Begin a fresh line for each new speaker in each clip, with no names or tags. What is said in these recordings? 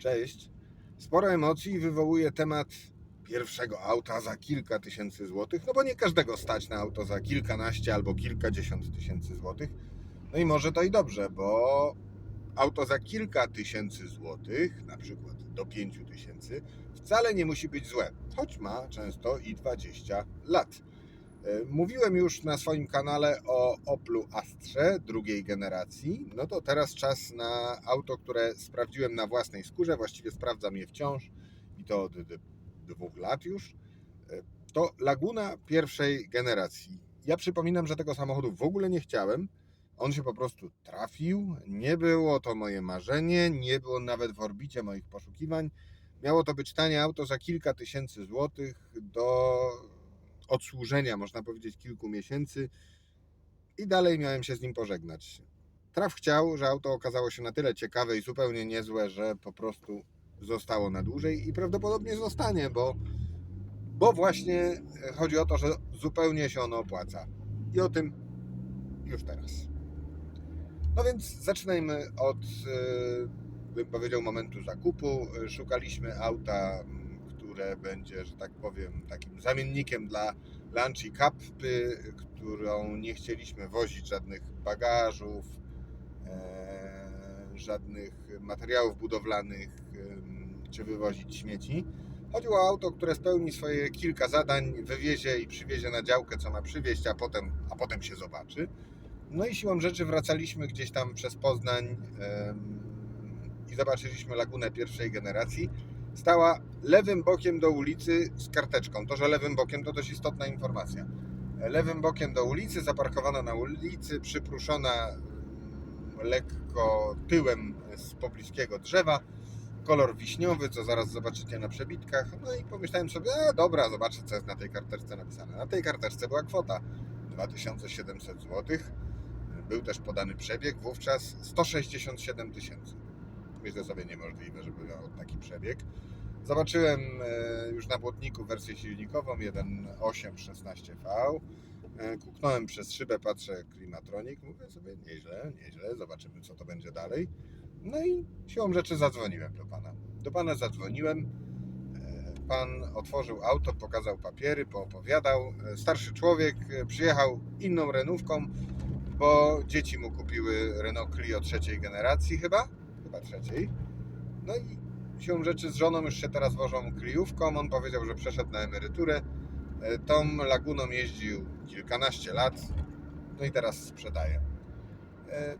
Cześć. Sporo emocji wywołuje temat pierwszego auta za kilka tysięcy złotych, no bo nie każdego stać na auto za kilkanaście albo kilkadziesiąt tysięcy złotych. No i może to i dobrze, bo auto za kilka tysięcy złotych, na przykład do pięciu tysięcy, wcale nie musi być złe, choć ma często i 20 lat. E, Mówiłem już na swoim kanale o Oplu Astrze drugiej generacji. No to teraz czas na auto, które sprawdziłem na własnej skórze. Właściwie sprawdzam je wciąż i to od dwóch lat już. E, To Laguna pierwszej generacji. Ja przypominam, że tego samochodu w ogóle nie chciałem. On się po prostu trafił. Nie było to moje marzenie, nie było nawet w orbicie moich poszukiwań. Miało to być tanie auto za kilka tysięcy złotych do odsłużenia, można powiedzieć, kilku miesięcy i dalej miałem się z nim pożegnać. Traf chciał, że auto okazało się na tyle ciekawe i zupełnie niezłe, że po prostu zostało na dłużej i prawdopodobnie zostanie, bo, bo właśnie chodzi o to, że zupełnie się ono opłaca. I o tym już teraz. No więc zaczynajmy od, e, bym powiedział, momentu zakupu. Szukaliśmy auta, będzie, że tak powiem, takim zamiennikiem dla Lancia Capy, którą nie chcieliśmy wozić żadnych bagażów, e, żadnych materiałów budowlanych, czy wywozić śmieci. Chodziło o auto, które spełni swoje kilka zadań, wywiezie i przywiezie na działkę, co ma przywieźć, a potem, a potem się zobaczy. No i siłą rzeczy wracaliśmy gdzieś tam przez Poznań i zobaczyliśmy lagunę pierwszej generacji. Stała lewym bokiem do ulicy z karteczką. To, że lewym bokiem to dość istotna informacja. Lewym bokiem do ulicy, zaparkowana na ulicy, przypruszona em, lekko tyłem z pobliskiego drzewa. Kolor wiśniowy, co zaraz zobaczycie na przebitkach. No i pomyślałem sobie, a dobra, zobaczę co jest na tej karteczce napisane. Na tej karteczce była kwota 2700 zł. Był też podany przebieg, wówczas 167 tysięcy. Myślę sobie niemożliwe, żeby miał taki przebieg. Zobaczyłem e, już na błotniku wersję silnikową 1.8 16V. E, Kuknąłem przez szybę, patrzę klimatronik, mówię sobie nieźle, nieźle, zobaczymy co to będzie dalej. No i siłą rzeczy zadzwoniłem do pana. Do pana zadzwoniłem. E, Pan otworzył auto, pokazał papiery, poopowiadał. Starszy człowiek przyjechał inną renówką, bo dzieci mu kupiły Renault Clio trzeciej generacji chyba, chyba trzeciej. No i siłą rzeczy z żoną już się teraz wożą Cliówką. On powiedział, że przeszedł na emeryturę. E, Tą Laguną jeździł kilkanaście lat, no i teraz sprzedaje. E,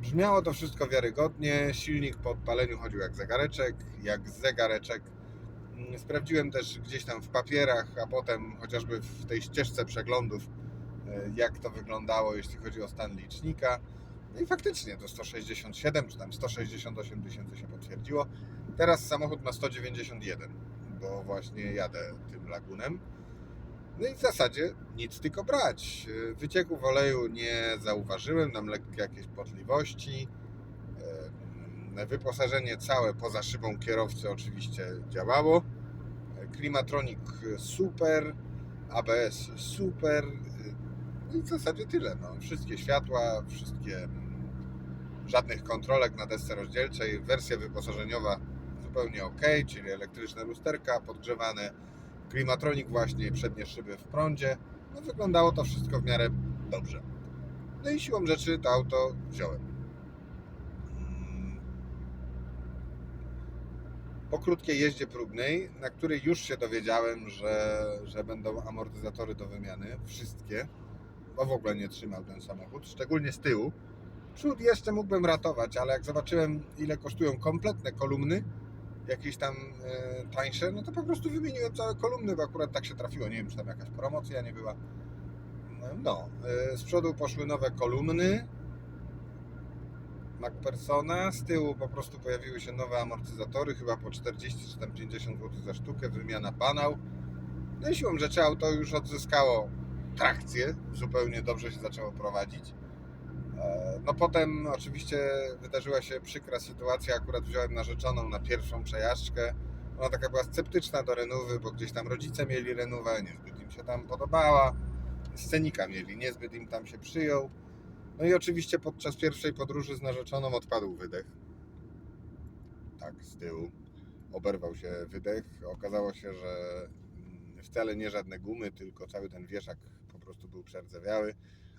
Brzmiało to wszystko wiarygodnie. Silnik po odpaleniu chodził jak zegareczek, jak zegareczek. Mm, Sprawdziłem też gdzieś tam w papierach, a potem chociażby w tej ścieżce przeglądów, e, jak to wyglądało, jeśli chodzi o stan licznika. No i faktycznie to 167 czy tam 168 tysięcy się potwierdziło. Teraz samochód ma 191, bo właśnie jadę tym lagunem. No i w zasadzie nic tylko brać. Wycieków oleju nie zauważyłem, tam lekkie jakieś potliwości. E, Wyposażenie całe poza szybą kierowcy oczywiście działało. Klimatronik super, ABS super. No i w zasadzie tyle. No. Wszystkie światła, wszystkie żadnych kontrolek na desce rozdzielczej. Wersja wyposażeniowa zupełnie ok, czyli elektryczne lusterka podgrzewane, klimatronik właśnie, przednie szyby w prądzie. No, wyglądało to wszystko w miarę dobrze. No i siłą rzeczy to auto wziąłem. Po krótkiej jeździe próbnej, na której już się dowiedziałem, że, że będą amortyzatory do wymiany, wszystkie, bo w ogóle nie trzymał ten samochód, szczególnie z tyłu. Przód jeszcze mógłbym ratować, ale jak zobaczyłem ile kosztują kompletne kolumny, jakieś tam e, tańsze, no to po prostu wymieniłem całe kolumny, bo akurat tak się trafiło. Nie wiem, czy tam jakaś promocja nie była. No, e, z przodu poszły nowe kolumny MacPersona, z tyłu po prostu pojawiły się nowe amortyzatory, chyba po 40 czy tam 50 zł za sztukę, wymiana panał. No i siłą rzeczy auto już odzyskało trakcję, zupełnie dobrze się zaczęło prowadzić. E, No potem oczywiście wydarzyła się przykra sytuacja, akurat wziąłem narzeczoną na pierwszą przejażdżkę. Ona taka była sceptyczna do renówy, bo gdzieś tam rodzice mieli renówę, niezbyt im się tam podobała. Scenika mieli, niezbyt im tam się przyjął. No i oczywiście podczas pierwszej podróży z narzeczoną odpadł wydech. tak z tyłu. Oberwał się wydech. Okazało się, że mm, wcale nie żadne gumy, tylko cały ten wieszak po prostu był przerdzewiały.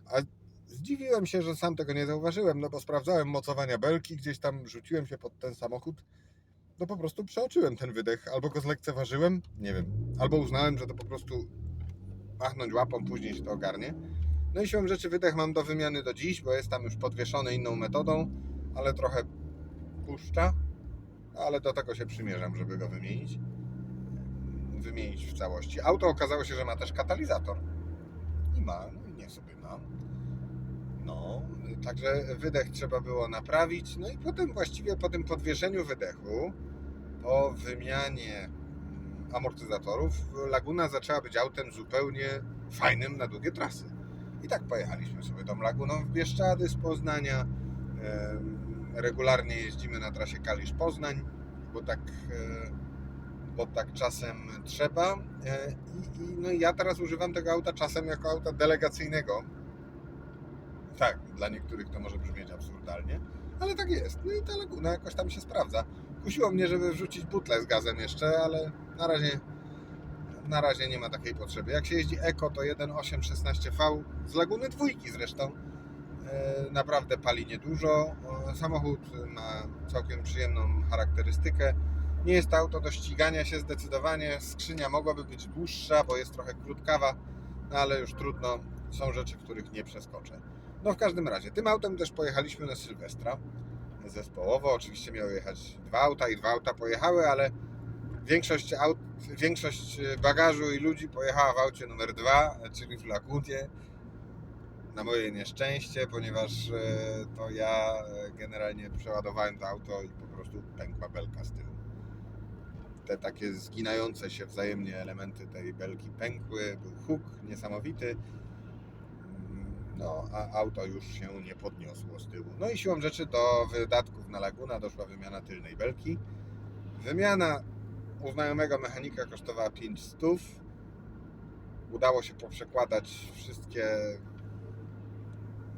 A zdziwiłem się, że sam tego nie zauważyłem, no bo sprawdzałem mocowania belki, gdzieś tam rzuciłem się pod ten samochód. No po prostu przeoczyłem ten wydech, albo go zlekceważyłem, nie wiem, albo uznałem, że to po prostu machnąć łapą, później się to ogarnie. No i siłą rzeczy wydech mam do wymiany do dziś, bo jest tam już podwieszony inną metodą, ale trochę puszcza, ale do tego się przymierzam, żeby go wymienić. Wymienić w całości. Auto okazało się, że ma też katalizator. I ma, no i niech sobie ma. No, także wydech trzeba było naprawić. No i potem właściwie po tym podwieszeniu wydechu, po wymianie mm, amortyzatorów, Laguna zaczęła być autem zupełnie fajnym na długie trasy. I tak pojechaliśmy sobie tą Laguną w Bieszczady z Poznania. Regularnie jeździmy na trasie Kalisz-Poznań, bo tak, e, bo tak czasem trzeba. E, I, i, no i ja teraz używam tego auta czasem jako auta delegacyjnego. Tak, dla niektórych to może brzmieć absurdalnie, ale tak jest. No i ta Laguna jakoś tam się sprawdza. Kusiło mnie, żeby wrzucić butlę z gazem jeszcze, ale na razie na razie nie ma takiej potrzeby. Jak się jeździ Eko, to 1.8 16V z Laguny dwójki zresztą. E, Naprawdę pali niedużo. Samochód ma całkiem przyjemną charakterystykę. Nie jest to auto do ścigania się zdecydowanie. Skrzynia mogłaby być dłuższa, bo jest trochę krótkawa, no ale już trudno. Są rzeczy, których nie przeskoczę. No w każdym razie, tym autem też pojechaliśmy na Sylwestra zespołowo. Oczywiście miały jechać dwa auta i dwa auta pojechały, ale większość, aut, większość bagażu i ludzi pojechała w aucie numer dwa, czyli w Lagunie. Na moje nieszczęście, ponieważ e, to ja e, generalnie przeładowałem to auto i po prostu pękła belka z tyłu. Te takie zginające się wzajemnie elementy tej belki pękły, był huk niesamowity. No, a auto już się nie podniosło z tyłu. No i siłą rzeczy do wydatków na Laguna doszła wymiana tylnej belki. Wymiana u znajomego mechanika kosztowała 500. Udało się poprzekładać wszystkie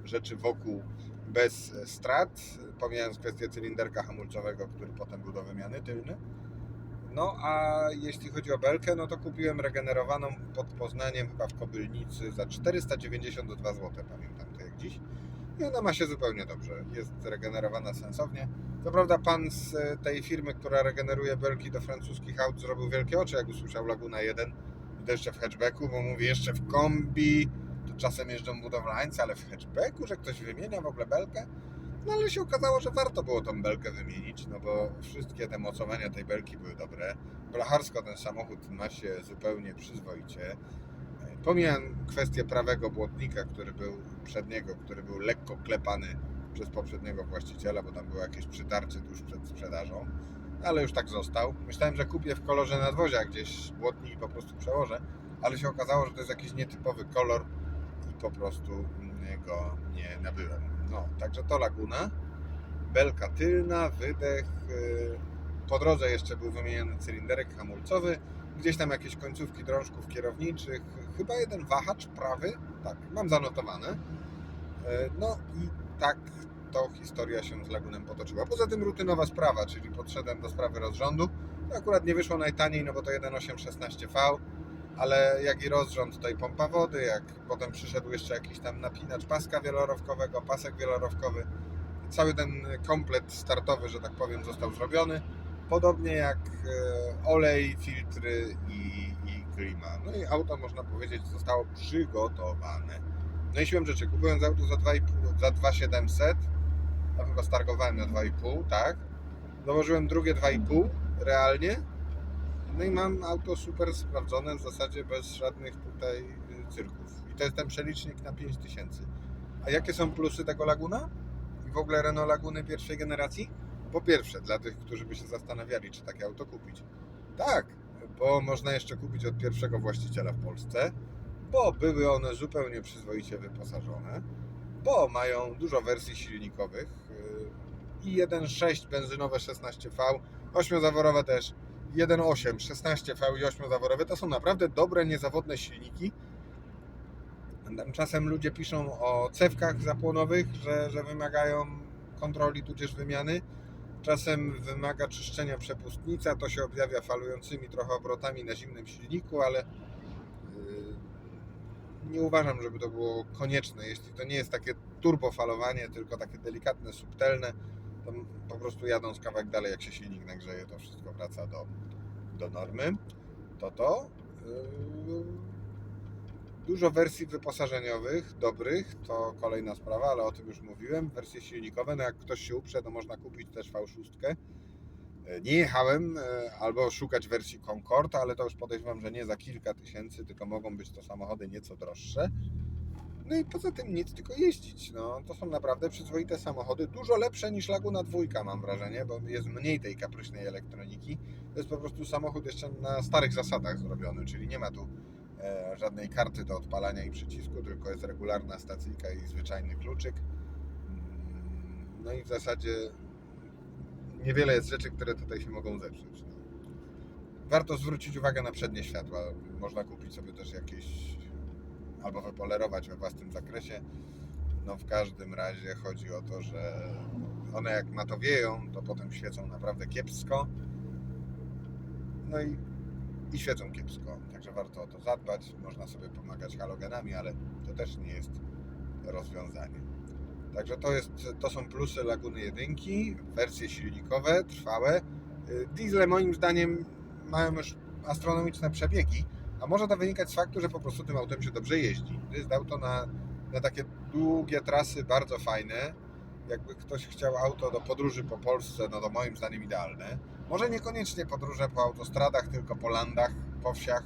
rzeczy wokół bez strat, pomijając kwestię cylinderka hamulcowego, który potem był do wymiany tylny. No a jeśli chodzi o belkę, no to kupiłem regenerowaną pod Poznaniem, chyba w Kobylnicy za 492 zł, pamiętam to jak dziś. I ona ma się zupełnie dobrze. Jest regenerowana sensownie. Co prawda pan z tej firmy, która regeneruje belki do francuskich aut zrobił wielkie oczy, jak usłyszał Laguna 1 i to jeszcze w hatchbacku, bo mówi jeszcze w kombi, to czasem jeżdżą budowlańcy, ale w hatchbacku, że ktoś wymienia w ogóle belkę. No ale się okazało, że warto było tą belkę wymienić, no bo wszystkie te mocowania tej belki były dobre. Blacharsko ten samochód ma się zupełnie przyzwoicie. Pomijam kwestię prawego błotnika, który był przedniego, który był lekko klepany przez poprzedniego właściciela, bo tam było jakieś przytarcie tuż przed sprzedażą, ale już tak został. Myślałem, że kupię w kolorze nadwozia gdzieś błotnik i po prostu przełożę, ale się okazało, że to jest jakiś nietypowy kolor i po prostu go nie nabyłem. No, także to Laguna, belka tylna, wydech. yy, Po drodze jeszcze był wymieniony cylinderek hamulcowy, gdzieś tam jakieś końcówki drążków kierowniczych, chyba jeden wahacz prawy, tak, mam zanotowane. Yy, No i tak to historia się z Lagunem potoczyła. Poza tym rutynowa sprawa, czyli podszedłem do sprawy rozrządu. Akurat nie wyszło najtaniej, no bo to 1.8 16V, ale jak i rozrząd, i pompa wody, jak potem przyszedł jeszcze jakiś tam napinacz paska wielorowkowego, pasek wielorowkowy. Cały ten komplet startowy, że tak powiem, został zrobiony. Podobnie jak e, olej, filtry i, i klima. No i auto, można powiedzieć, zostało przygotowane. No i siłą rzeczy, kupując auto za 2,5, za 2,700, a chyba stargowałem na 2,5, tak? Dołożyłem drugie 2,5 realnie. No i mam auto super sprawdzone, w zasadzie bez żadnych tutaj y, cyrków. I to jest ten przelicznik na 5000. A jakie są plusy tego Laguna? I w ogóle Renault Laguny pierwszej generacji? Po pierwsze, dla tych, którzy by się zastanawiali, czy takie auto kupić. Tak, bo można jeszcze kupić od pierwszego właściciela w Polsce, bo były one zupełnie przyzwoicie wyposażone, bo mają dużo wersji silnikowych yy, i 1.6 benzynowe 16V, 8-zaworowe też 1.8 16V i 8-zaworowe to są naprawdę dobre, niezawodne silniki. Czasem ludzie piszą o cewkach zapłonowych, że, że wymagają kontroli tudzież wymiany. Czasem wymaga czyszczenia przepustnica, to się objawia falującymi trochę obrotami na zimnym silniku, ale yy, nie uważam, żeby to było konieczne. Jeśli to nie jest takie turbofalowanie, tylko takie delikatne, subtelne, to prostu jadąc kawałek dalej, jak się silnik nagrzeje, to wszystko wraca do, do normy. To to. Yy, Dużo wersji wyposażeniowych, dobrych, to kolejna sprawa, ale o tym już mówiłem. Wersje silnikowe, no jak ktoś się uprze, to można kupić też V6. E, Nie jechałem e, albo szukać wersji Concorde, ale to już podejrzewam, że nie za kilka tysięcy, tylko mogą być to samochody nieco droższe. No i poza tym nic, tylko jeździć. No, to są naprawdę przyzwoite samochody, dużo lepsze niż Laguna dwójka mam wrażenie, bo jest mniej tej kapryśnej elektroniki. To jest po prostu samochód jeszcze na starych zasadach zrobiony, czyli nie ma tu e, żadnej karty do odpalania i przycisku, tylko jest regularna stacyjka i zwyczajny kluczyk. Mm, No i w zasadzie niewiele jest rzeczy, które tutaj się mogą zepsuć. No. Warto zwrócić uwagę na przednie światła. Można kupić sobie też jakieś albo wypolerować we własnym zakresie. No w każdym razie chodzi o to, że one jak na to potem świecą naprawdę kiepsko. No i, i świecą kiepsko. Także warto o to zadbać. Można sobie pomagać halogenami, ale to też nie jest rozwiązanie. Także to, jest, to są plusy Laguny 1, wersje silnikowe, trwałe. Y, Diesle moim zdaniem mają już astronomiczne przebiegi, a może to wynikać z faktu, że po prostu tym autem się dobrze jeździ. To jest auto na, na takie długie trasy bardzo fajne. Jakby ktoś chciał auto do podróży po Polsce, no to moim zdaniem idealne. Może niekoniecznie podróże po autostradach, tylko po landach, po wsiach.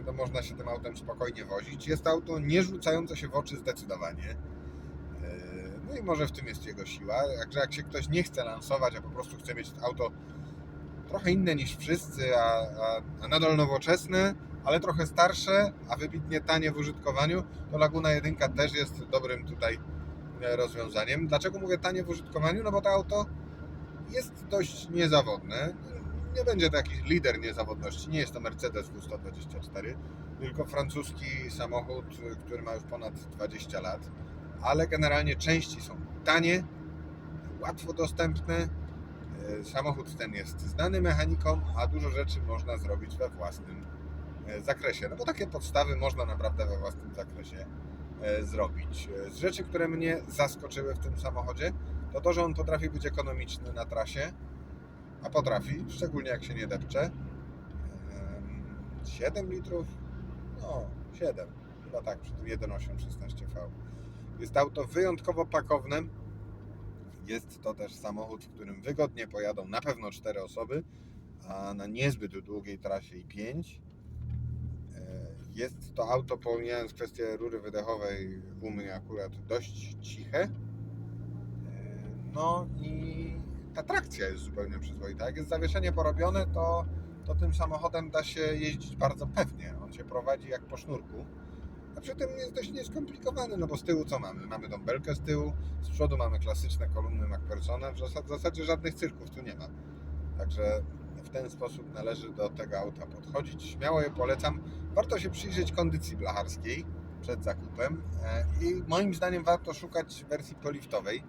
y, To można się tym autem spokojnie wozić. Jest to auto nie rzucające się w oczy zdecydowanie. Yy, No i może w tym jest jego siła. Także jak się ktoś nie chce lansować, a po prostu chce mieć auto trochę inne niż wszyscy, a, a, a nadal nowoczesne, ale trochę starsze, a wybitnie tanie w użytkowaniu, to Laguna 1 też jest dobrym tutaj e, rozwiązaniem. Dlaczego mówię tanie w użytkowaniu? No bo to auto jest dość niezawodne. Nie będzie to jakiś lider niezawodności. Nie jest to Mercedes W124, tylko francuski samochód, który ma już ponad 20 lat. Ale generalnie części są tanie, łatwo dostępne. E, Samochód ten jest znany mechanikom, a dużo rzeczy można zrobić we własnym zakresie. No bo takie podstawy można naprawdę we własnym zakresie e, zrobić. E, Z rzeczy, które mnie zaskoczyły w tym samochodzie, to to, że on potrafi być ekonomiczny na trasie, a potrafi, szczególnie jak się nie depcze. Em, 7 litrów, no 7, chyba tak, przy tym 1.8 16V. Jest auto wyjątkowo pakowne. Jest to też samochód, w którym wygodnie pojadą na pewno 4 osoby, a na niezbyt długiej trasie i 5. Jest to auto, pomijając kwestię rury wydechowej, u mnie akurat dość ciche. E, No i ta trakcja jest zupełnie przyzwoita. Jak jest zawieszenie porobione, to, to tym samochodem da się jeździć bardzo pewnie. On się prowadzi jak po sznurku. A przy tym jest dość nieskomplikowany, no bo z tyłu co mamy? Mamy tą belkę z tyłu, z przodu mamy klasyczne kolumny zasad- w zasadzie żadnych cyrków tu nie ma. Także w ten sposób należy do tego auta podchodzić. Śmiało je polecam. Warto się przyjrzeć kondycji blacharskiej przed zakupem e, i moim zdaniem warto szukać wersji poliftowej.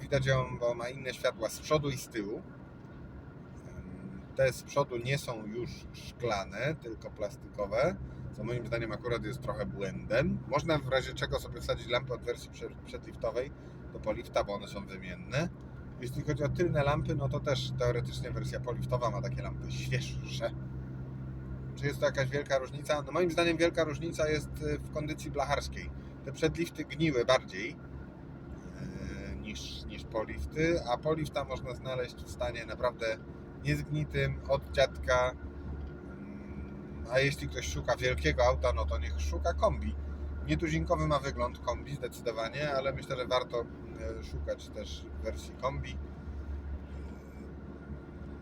Widać ją, bo ma inne światła z przodu i z tyłu. Te z przodu nie są już szklane, tylko plastikowe, co moim zdaniem akurat jest trochę błędem. Można w razie czego sobie wsadzić lampę od wersji prze- przedliftowej do polifta, bo one są wymienne. Jeśli chodzi o tylne lampy, no to też teoretycznie wersja poliftowa ma takie lampy świeższe. Czy jest to jakaś wielka różnica? No moim zdaniem wielka różnica jest y, w kondycji blacharskiej. Te przedlifty gniły bardziej yy, niż, niż polifty, a polifta można znaleźć w stanie naprawdę niezgnitym, od dziadka. Mm, A jeśli ktoś szuka wielkiego auta, no to niech szuka kombi. Nietuzinkowy ma wygląd kombi zdecydowanie, ale myślę, że warto szukać też wersji kombi.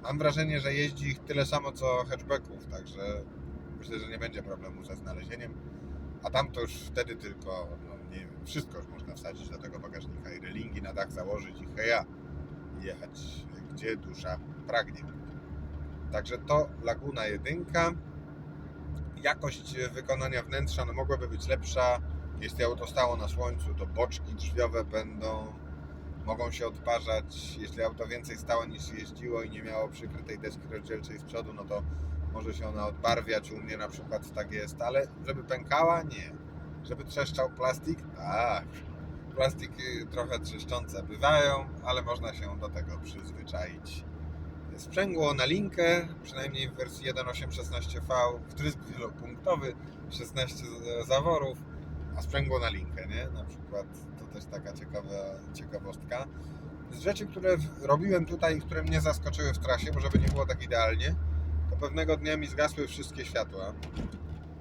Mam wrażenie, że jeździ ich tyle samo co hatchbacków, także myślę, że nie będzie problemu ze znalezieniem. A tam to już wtedy tylko, no nie wszystko już można wsadzić do tego bagażnika i relingi na dach założyć i heja, jechać gdzie dusza pragnie. Także to Laguna 1. Jakość wykonania wnętrza no, mogłaby być lepsza. Jeśli auto stało na słońcu, to boczki drzwiowe będą Mogą się odparzać, jeśli auto więcej stało niż jeździło i nie miało przykrytej deski rozdzielczej z przodu, no to może się ona odbarwiać. U mnie na przykład tak jest, ale żeby pękała, nie. Żeby trzeszczał plastik, tak. Plastiki trochę trzeszczące bywają, ale można się do tego przyzwyczaić. Sprzęgło na linkę, przynajmniej w wersji 1.8.16V, wtrysk wielopunktowy, 16 zaworów, a sprzęgło na linkę, nie? Na przykład to też taka ciekawa ciekawostka. Z rzeczy, które robiłem tutaj, które mnie zaskoczyły w trasie, bo żeby nie było tak idealnie, to pewnego dnia mi zgasły wszystkie światła.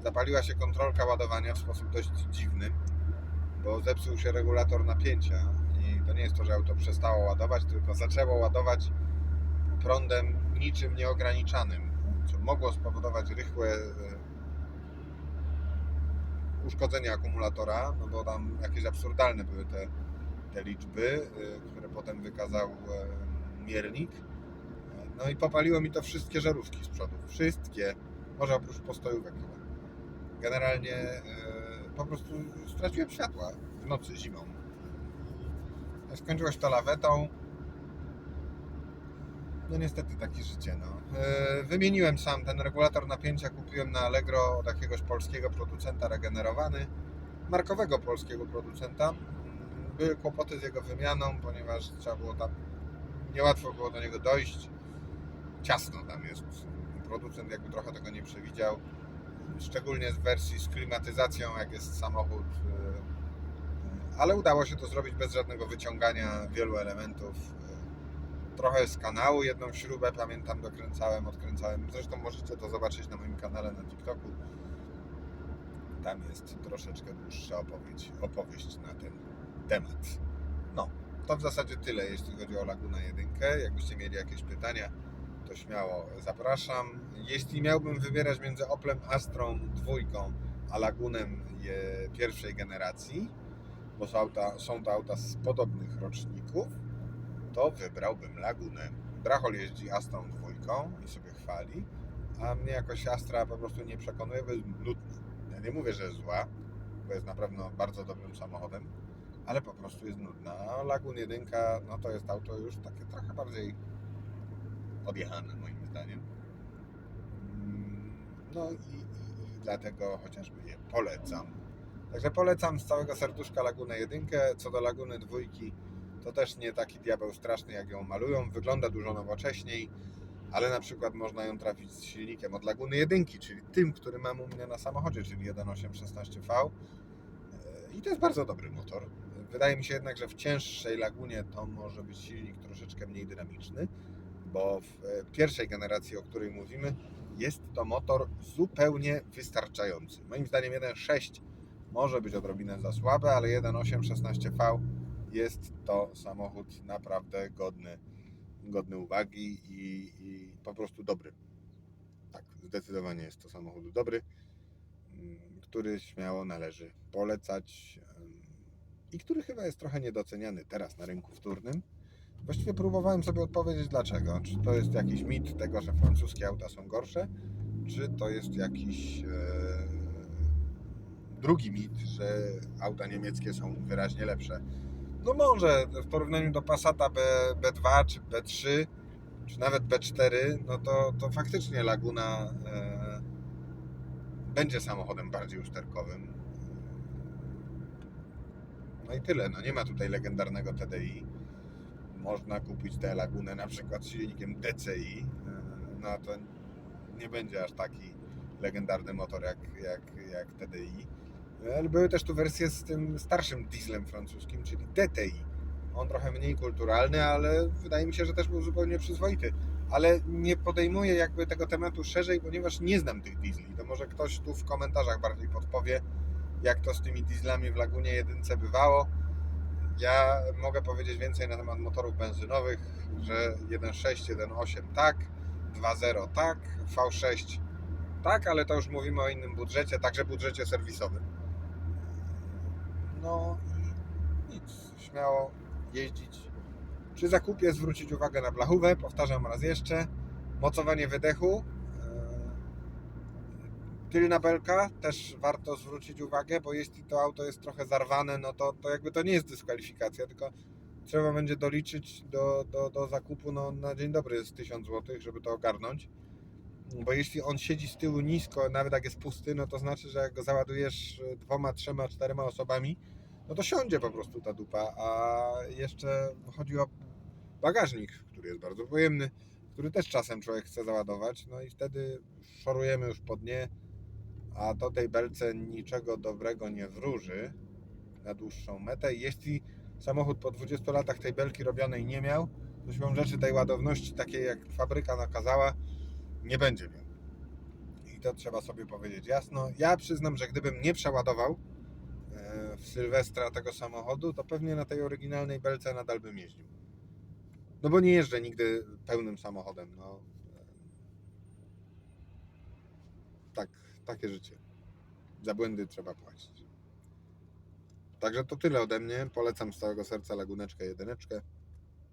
Zapaliła się kontrolka ładowania w sposób dość dziwny, bo zepsuł się regulator napięcia i to nie jest to, że auto przestało ładować, tylko zaczęło ładować prądem niczym nieograniczanym, co mogło spowodować rychłe uszkodzenie akumulatora, no bo tam jakieś absurdalne były te, te liczby, e, które potem wykazał e, miernik. No i popaliło mi to wszystkie żarówki z przodu. Wszystkie. Może oprócz postojówek chyba. Generalnie e, po prostu straciłem światła w nocy, zimą. Skończyło się to lawetą. No niestety takie życie, no. E, Wymieniłem sam ten regulator napięcia, kupiłem na Allegro od jakiegoś polskiego producenta regenerowany, markowego polskiego producenta. Były kłopoty z jego wymianą, ponieważ trzeba było tam, niełatwo było do niego dojść. Ciasno tam jest. Producent jakby trochę tego nie przewidział. Szczególnie w wersji z klimatyzacją, jak jest samochód. e, Ale udało się to zrobić bez żadnego wyciągania wielu elementów trochę z kanału, jedną śrubę pamiętam dokręcałem, odkręcałem. Zresztą możecie to zobaczyć na moim kanale na TikToku. Tam jest troszeczkę dłuższa opowieść, opowieść na ten temat. No, to w zasadzie tyle, jeśli chodzi o Laguna 1. Jakbyście mieli jakieś pytania, to śmiało zapraszam. Jeśli miałbym wybierać między Oplem Astrą dwójką, a Lagunem pierwszej generacji, bo są, auta, są to auta z podobnych roczników, to wybrałbym Lagunę. Brachol jeździ Astrą dwójką i sobie chwali, a mnie jakoś Astra po prostu nie przekonuje, bo jest nudna. Ja nie mówię, że jest zła, bo jest na pewno bardzo dobrym samochodem, ale po prostu jest nudna. A Lagun 1 no to jest auto już takie trochę bardziej odjechane moim zdaniem. Mm, No i, i, i dlatego chociażby je polecam. Także polecam z całego serduszka Lagunę 1. Co do Laguny dwójki, to też nie taki diabeł straszny, jak ją malują. Wygląda dużo nowocześniej, ale na przykład można ją trafić z silnikiem od Laguny 1, czyli tym, który mam u mnie na samochodzie, czyli 1.8.16V. I to jest bardzo dobry motor. Wydaje mi się jednak, że w cięższej Lagunie to może być silnik troszeczkę mniej dynamiczny, bo w e, pierwszej generacji, o której mówimy, jest to motor zupełnie wystarczający. Moim zdaniem 1.6 może być odrobinę za słabe, ale 1.8.16V jest to samochód naprawdę godny, godny uwagi i, i po prostu dobry. Tak, zdecydowanie jest to samochód dobry, mm, który śmiało należy polecać i który chyba jest trochę niedoceniany teraz na rynku wtórnym. Właściwie próbowałem sobie odpowiedzieć dlaczego. Czy to jest jakiś mit tego, że francuskie auta są gorsze, czy to jest jakiś e, drugi mit, że auta niemieckie są wyraźnie lepsze. No może w porównaniu do Passata B, B2 czy B3 czy nawet B4, no to, to faktycznie Laguna e, będzie samochodem bardziej usterkowym. No i tyle, no nie ma tutaj legendarnego TDI. Można kupić tę Lagunę na przykład z silnikiem DCI. e, No to nie będzie aż taki legendarny motor jak, jak, jak TDI. Ale były też tu wersje z tym starszym dieslem francuskim, czyli DTI. On trochę mniej kulturalny, ale wydaje mi się, że też był zupełnie przyzwoity. Ale nie podejmuję jakby tego tematu szerzej, ponieważ nie znam tych diesli. To może ktoś tu w komentarzach bardziej podpowie, jak to z tymi dieslami w Lagunie jedynce bywało. Ja mogę powiedzieć więcej na temat motorów benzynowych, że 1.6, 1.8 tak, 2.0 tak, V6 tak, ale to już mówimy o innym budżecie, także budżecie serwisowym. No i nic, śmiało jeździć. Przy zakupie zwrócić uwagę na blachówę, powtarzam raz jeszcze. Mocowanie wydechu. Yy, Tylna belka też warto zwrócić uwagę, bo jeśli to auto jest trochę zarwane, no to, to jakby to nie jest dyskwalifikacja, tylko trzeba będzie doliczyć do, do, do zakupu no, na dzień dobry jest 1000 zł, żeby to ogarnąć. Bo jeśli on siedzi z tyłu nisko, nawet jak jest pusty, no to znaczy, że jak go załadujesz dwoma, trzema, czterema osobami, no to siądzie po prostu ta dupa. A jeszcze chodzi o bagażnik, który jest bardzo pojemny, który też czasem człowiek chce załadować, no i wtedy szorujemy już po dnie, a to tej belce niczego dobrego nie wróży na dłuższą metę. Jeśli samochód po 20 latach tej belki robionej nie miał, to rzeczy tej ładowności takiej jak fabryka nakazała, nie będzie miał. I to trzeba sobie powiedzieć jasno. Ja przyznam, że gdybym nie przeładował e, w Sylwestra tego samochodu, to pewnie na tej oryginalnej belce nadal bym jeździł. No bo nie jeżdżę nigdy pełnym samochodem. No. Tak, takie życie. Za błędy trzeba płacić. Także to tyle ode mnie. Polecam z całego serca Laguneczkę jedyneczkę.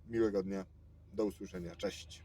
Miłego dnia. Do usłyszenia. Cześć.